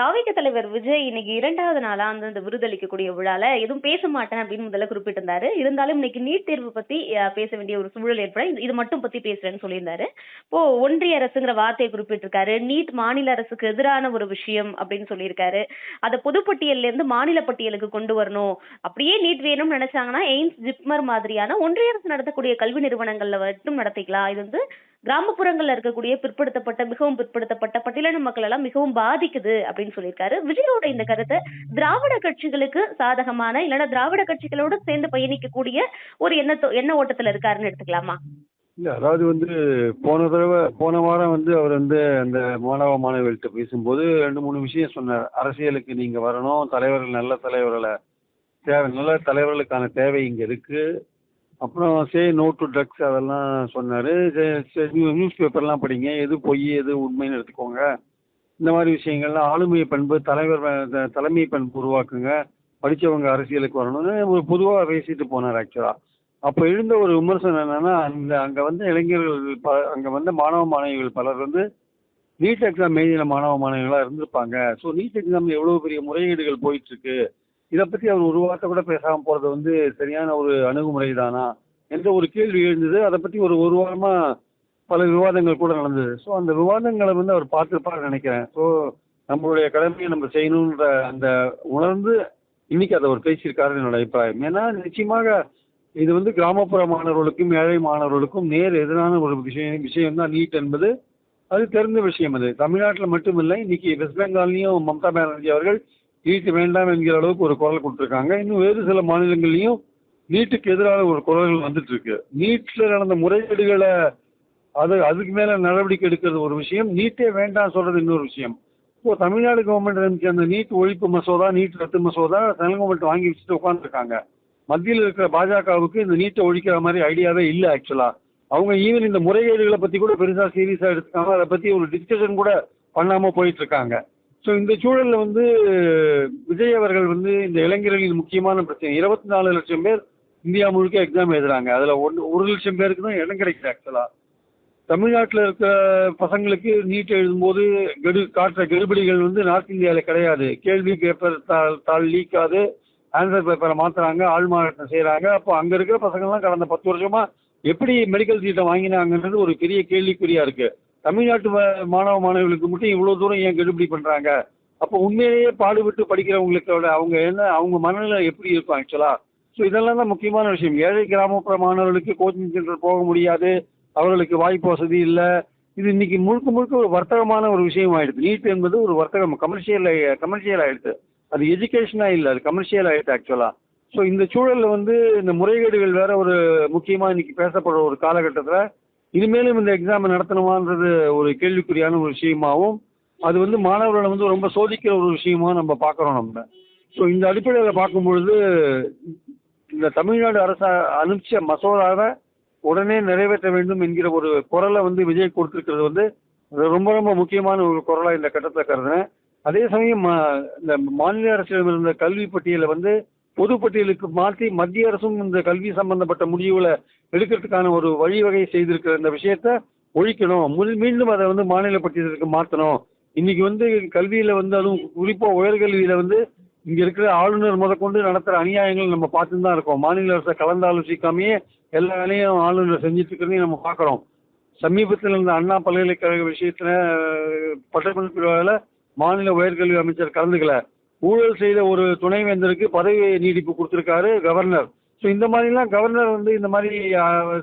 தாவிக தலைவர் விஜய் இன்னைக்கு இரண்டாவது நாளா அந்த அந்த விருதளிக்கக்கூடிய விழால எதுவும் பேச மாட்டேன் அப்படின்னு முதல்ல குறிப்பிட்டிருந்தாரு. இருந்தாலும் இன்னைக்கு நீட் தேர்வு பத்தி பேச வேண்டிய ஒரு சூழல் ஏற்பட இது- இது மட்டும் பத்தி பேசுறேன்னு சொல்லியிருந்தாரு. இப்போ ஒன்றிய அரசுங்கிற வார்த்தையை குறிப்பிட்டிருக்காரு. நீட் மாநில அரசுக்கு எதிரான ஒரு விஷயம் அப்படின்னு சொல்லியிருக்காரு. அதை பொதுப்பட்டியல்ல இருந்து மாநில பட்டியலுக்கு கொண்டு வரணும். அப்படியே நீட் வேணும்னு நினைச்சாங்கன்னா எய்ம்ஸ் ஜிப்மர் மாதிரியான ஒன்றிய அரசு நடத்தக்கூடிய கல்வி நிறுவனங்கள்ல மட்டும் நடத்திக்கலாம். இது வந்து கிராமப்புறங்கள்ல இருக்கக்கூடிய பிற்படுத்தப்பட்ட மிகவும் பிற்படுத்தப்பட்ட பட்டியலின மக்கள் எல்லாம் மிகவும் பாதிக்குது அப்படின்னு சொல்லியிருக்காரு. விஜயோட இந்த கருத்தை திராவிட கட்சிகளுக்கு சாதகமான இல்லைன்னா திராவிட கட்சிகளோடு சேர்ந்து பயணிக்கக்கூடிய ஒரு எண்ண எண்ண ஓட்டத்துல இருக்காருன்னு எடுத்துக்கலாமா? இல்ல அதாவது வந்து போன தடவை போன வாரம் வந்து அவர் வந்து அந்த மாணவ மாணவிகள்கிட்ட பேசும்போது ரெண்டு மூணு விஷயம் சொன்னார். அரசியலுக்கு நீங்க வரணும் தலைவர்கள் நல்ல தலைவர்களை தேவை நல்ல தலைவர்களுக்கான தேவை இங்க இருக்கு. அப்புறம் சே நோ டு ட்ரக்ஸ் அதெல்லாம் சொன்னாரு. நியூஸ் பேப்பர்லாம் படிங்க. எது பொய் எது உண்மைன்னு எடுத்துக்கோங்க. இந்த மாதிரி விஷயங்கள்லாம் ஆளுமை பண்பு தலைவர் த- தலைமை பண்பு உருவாக்குங்க. படித்தவங்க அரசியலுக்கு வரணும்னு ஒரு பொதுவாக பேசிட்டு போனார் ஆக்சுவலாக அப்போ எழுந்த ஒரு விமர்சனம் என்னன்னா அந்த அங்கே வந்து இளைஞர்கள் ப அங்கே வந்து மாணவ மாணவிகள் பலர் வந்து நீட் எக்ஸாம் எழுதின மாணவ மாணவிகளாக இருந்திருப்பாங்க. ஸோ நீட் எக்ஸாம் எவ்வளோ பெரிய முறைகேடுகள் போயிட்டு இருக்கு? இதை பத்தி அவர் ஒரு வார்த்தை கூட பேசாமல் போறது வந்து சரியான ஒரு அணுகுமுறை தானா என்ற ஒரு கேள்வி எழுந்தது. அதை பத்தி ஒரு ஒரு வாரமா பல விவாதங்கள் கூட நடந்தது. ஸோ அந்த விவாதங்களை வந்து அவர் பார்த்துருப்பார் நினைக்கிறேன். ஸோ நம்மளுடைய கடமையை நம்ம செய்யணுன்ற அந்த உணர்ந்து இன்னைக்கு அதை அவர் பேசியிருக்காருன்னு என்னோட அபிப்பிராயம். ஏன்னா நிச்சயமாக இது வந்து கிராமப்புற மாணவர்களுக்கும் ஏழை மாணவர்களுக்கும் நேர் எதிரான ஒரு விஷயம் விஷயம் தான் நீட் என்பது. அது தெரிந்த விஷயம் அது. தமிழ்நாட்டில் மட்டுமில்லை இன்னைக்கு வெஸ்ட் பெங்கால்லையும் மம்தா பானர்ஜி அவர்கள் நீட் வேண்டாம் என்கிற அளவுக்கு ஒரு குரல் கொடுத்துருக்காங்க. இன்னும் வேறு சில மாநிலங்கள்லையும் நீட்டுக்கு எதிரான ஒரு குரல்கள் வந்துட்டு இருக்கு நடந்த முறைகேடுகளை அது அதுக்கு மேல நடவடிக்கை எடுக்கிறது ஒரு விஷயம். நீட்டே வேண்டாம் சொல்றது இன்னொரு விஷயம். இப்போ தமிழ்நாடு கவர்மெண்ட் இருந்துச்சு அந்த நீட் ஒழிப்பு மசோதா நீட் ரத்து மசோதா சென்ட்ரல் கவர்மெண்ட் வாங்கி வச்சுட்டு உட்காந்துருக்காங்க மத்தியில் இருக்கிற பாஜகவுக்கு இந்த நீட்டை ஒழிக்கிற மாதிரி ஐடியாவே இல்லை ஆக்சுவலா அவங்க ஈவன் இந்த முறைகேடுகளை பத்தி கூட பெருசா சீரியஸா எடுத்துக்காம அதை பத்தி ஒரு டிஸ்கஷன் கூட பண்ணாம போயிட்டு இருக்காங்க ஸோ இந்த சூழலில் வந்து விஜய் அவர்கள் வந்து இந்த இளைஞர்களின் முக்கியமான பிரச்சனை. இருபத்தி நாலு லட்சம் பேர் இந்தியா முழுக்க எக்ஸாம் எழுதுறாங்க. அதில் ஒன்று ஒரு லட்சம் பேருக்கு தான் இடம் கிடைக்குது ஆக்சுவலாக தமிழ்நாட்டில் இருக்க பசங்களுக்கு நீட் எழுதும்போது கெடு காட்டுற கெடுபிடிகள் வந்து நார்த் இந்தியாவில் கிடையாது. கேள்வி பேப்பர் தாள் தாள் லீக்காது. ஆன்சர் பேப்பரை மாற்றுறாங்க ஆள் மாறாட்டம் செய்கிறாங்க அப்போ அங்கே இருக்கிற பசங்கள்லாம் கடந்த பத்து வருஷமாக எப்படி மெடிக்கல் சீட்டை வாங்கினாங்கன்றது ஒரு பெரிய கேள்விக்குறியாக இருக்குது தமிழ்நாட்டு மாணவ மாணவிகளுக்கு மட்டும் இவ்வளோ தூரம் ஏன் கெடுபிடி பண்ணுறாங்க அப்போ உண்மையிலேயே பாடுபட்டு படிக்கிறவங்களுக்கோட அவங்க என்ன அவங்க மனநிலை எப்படி இருக்கும் ஆக்சுவலா ஸோ இதெல்லாம் தான் முக்கியமான விஷயம். ஏழை கிராமப்புற மாணவர்களுக்கு கோச்சிங் சென்டர் போக முடியாது. அவர்களுக்கு வாய்ப்பு வசதி இல்லை. இது இன்னைக்கு முழுக்க முழுக்க ஒரு வர்த்தகமான ஒரு விஷயம் ஆயிடுது. நீட் என்பது ஒரு வர்த்தகம் கமர்ஷியல் கமர்ஷியல் ஆயிடுது. அது எஜுகேஷனாக இல்லை அது கமர்ஷியல் ஆயிடுது ஆக்சுவலாக ஸோ இந்த சூழலில் வந்து இந்த முறைகேடுகள் வேற ஒரு முக்கியமாக இன்னைக்கு பேசப்படுற ஒரு காலகட்டத்தில் இனிமேலும் இந்த எக்ஸாம் நடத்தணுமான்றது ஒரு கேள்விக்குறியான ஒரு விஷயமாவும் அது வந்து மாணவர்களை வந்து ரொம்ப சோதிக்கிற ஒரு விஷயமா நம்ம பார்க்குறோம் நம்ம. ஸோ இந்த அடிப்படையில் பார்க்கும்பொழுது இந்த தமிழ்நாடு அரசு அனுப்பிச்ச மசோதாவை உடனே நிறைவேற்ற வேண்டும் என்கிற ஒரு குரலை வந்து விஜய் கொடுத்துருக்கிறது வந்து ரொம்ப ரொம்ப முக்கியமான ஒரு குரலாக இந்த கட்டத்தில் கருதுனேன் அதே சமயம் மா- இந்த மாநில அரசிடம் இருந்த கல்வி பட்டியலை வந்து பொதுப்பட்டியலுக்கு மாற்றி மத்திய அரசும் இந்த கல்வி சம்பந்தப்பட்ட முடிவுகளை எடுக்கிறதுக்கான ஒரு வழிவகை செய்திருக்கிற இந்த விஷயத்த ஒழிக்கணும். மீண்டும் அதை வந்து மாநில பட்டியலுக்கு மாற்றணும். இன்னைக்கு வந்து கல்வியில வந்து அதுவும் குறிப்பாக உயர்கல்வியில வந்து இங்க இருக்கிற ஆளுநர் முதற்கொண்டு நடத்துற அநியாயங்கள் நம்ம பார்த்துட்டு தான் இருக்கோம். மாநில அரசை கலந்தாலோசிக்காமையே எல்லா வேலையும் ஆளுநர் செஞ்சுட்டு இருக்கிறதையும் நம்ம பார்க்குறோம். சமீபத்தில் இருந்த அண்ணா பல்கலைக்கழக விஷயத்துல பட்டமளிப்பு விழாவில் மாநில உயர்கல்வி அமைச்சர் கலந்துக்கல. ஊழல் செய்த ஒரு துணைவேந்தருக்கு பதவி நீடிப்பு கொடுத்துருக்காரு கவர்னர். ஸோ இந்த மாதிரிலாம் கவர்னர் வந்து இந்த மாதிரி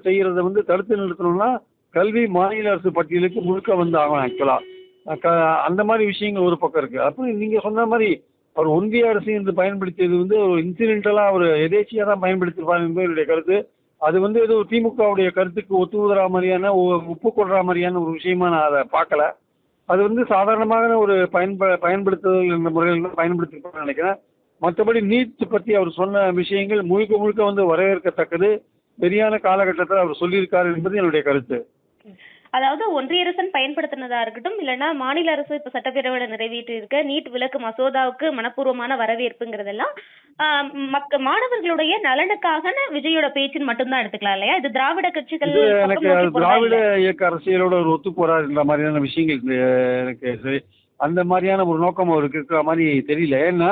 செய்கிறத வந்து தடுத்து நிறுத்தணும்னா கல்வி மாநில அரசு பட்டியலுக்கு முழுக்க வந்து ஆகணும் ஆக்சுவலாக அந்த மாதிரி விஷயங்கள் ஒரு பக்கம் இருக்குது அப்புறம் நீங்கள் சொன்ன மாதிரி அவர் ஒன்றிய அரசு என்று பயன்படுத்தியது வந்து ஒரு இன்சிடென்டலாக ஒரு எதேச்சியாக தான் பயன்படுத்தியிருப்பார் என்பது என்னுடைய கருத்து. அது வந்து ஏதோ திமுகவுடைய கருத்துக்கு ஒத்துவதா மாதிரியான ஒ- ஒப்பு கொள்ற மாதிரியான ஒரு விஷயமா நான் அதை பார்க்கல. அது வந்து சாதாரணமாக ஒரு பயன்ப பயன்படுத்துதல் என்ற முறையில் தான் நினைக்கிறேன். மற்றபடி நீட் பற்றி அவர் சொன்ன விஷயங்கள் முழுக்க முழுக்க வந்து வரவேற்கத்தக்கது சரியான காலகட்டத்தில் அவர் சொல்லியிருக்காரு என்பது என்னுடைய கருத்து. அதாவது ஒன்றிய அரசன் பயன்படுத்தினதா இருக்கட்டும் இல்லைன்னா மாநில அரசு இப்ப சட்டப்பேரவையில நிறைவேற்றி இருக்க நீட் விலக்கு மசோதாவுக்கு மனப்பூர்வமான வரவேற்புங்கிறதெல்லாம் மக்க மாணவர்களுடைய நலனுக்காக விஜயோட பேச்சுன்னு மட்டும்தான் எடுத்துக்கலாம் இல்லையா? இது திராவிட கட்சிகள் எனக்கு திராவிட. இயக்க அரசியலோட ஒரு ஒத்து போறாருன்ற மாதிரியான விஷயங்கள் எனக்கு சரி அந்த மாதிரியான ஒரு நோக்கம் அவருக்கு இருக்கிற மாதிரி தெரியல. ஏன்னா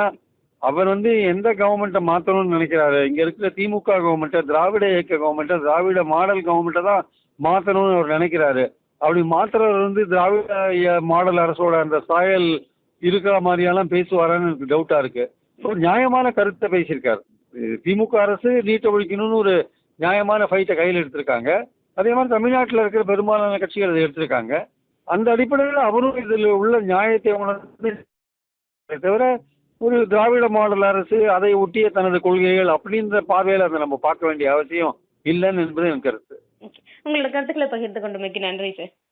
அவர் வந்து எந்த கவர்மெண்ட்டை மாற்றணும்னு நினைக்கிறாரு? இங்கே இருக்கிற திமுக கவர்மெண்ட்டை திராவிட இயக்க கவர்மெண்ட்டை திராவிட மாடல் கவர்மெண்ட்டை தான் மாற்றணும்னு அவர் நினைக்கிறாரு. அப்படி மாற்றுறவர் வந்து திராவிட மாடல் அரசோட அந்த சாயல் இருக்கிற மாதிரியெல்லாம் பேசுவாரான்னு எனக்கு டவுட்டாக இருக்குது ஒரு நியாயமான கருத்தை பேசியிருக்காரு. திமுக அரசு நீட்டை ஒழிக்கணும்னு ஒரு நியாயமான ஃபைட்டை கையில் எடுத்திருக்காங்க. அதே மாதிரி தமிழ்நாட்டில் இருக்கிற பெரும்பாலான கட்சிகள் அதை எடுத்திருக்காங்க. அந்த அடிப்படையில் அவரும் இதில் உள்ள நியாயத்தை உணர்ந்து தவிர ஒரு திராவிட மாடல் அரசு அதை ஒட்டிய தனது கொள்கைகள் அப்படின்ற பார்வையில் அதை நம்ம பார்க்க வேண்டிய அவசியம் இல்லைன்னு என்பது என் கருத்து. உங்களோட கருத்துக்களை பகிர்ந்து கொண்டமைக்கு நன்றி சார்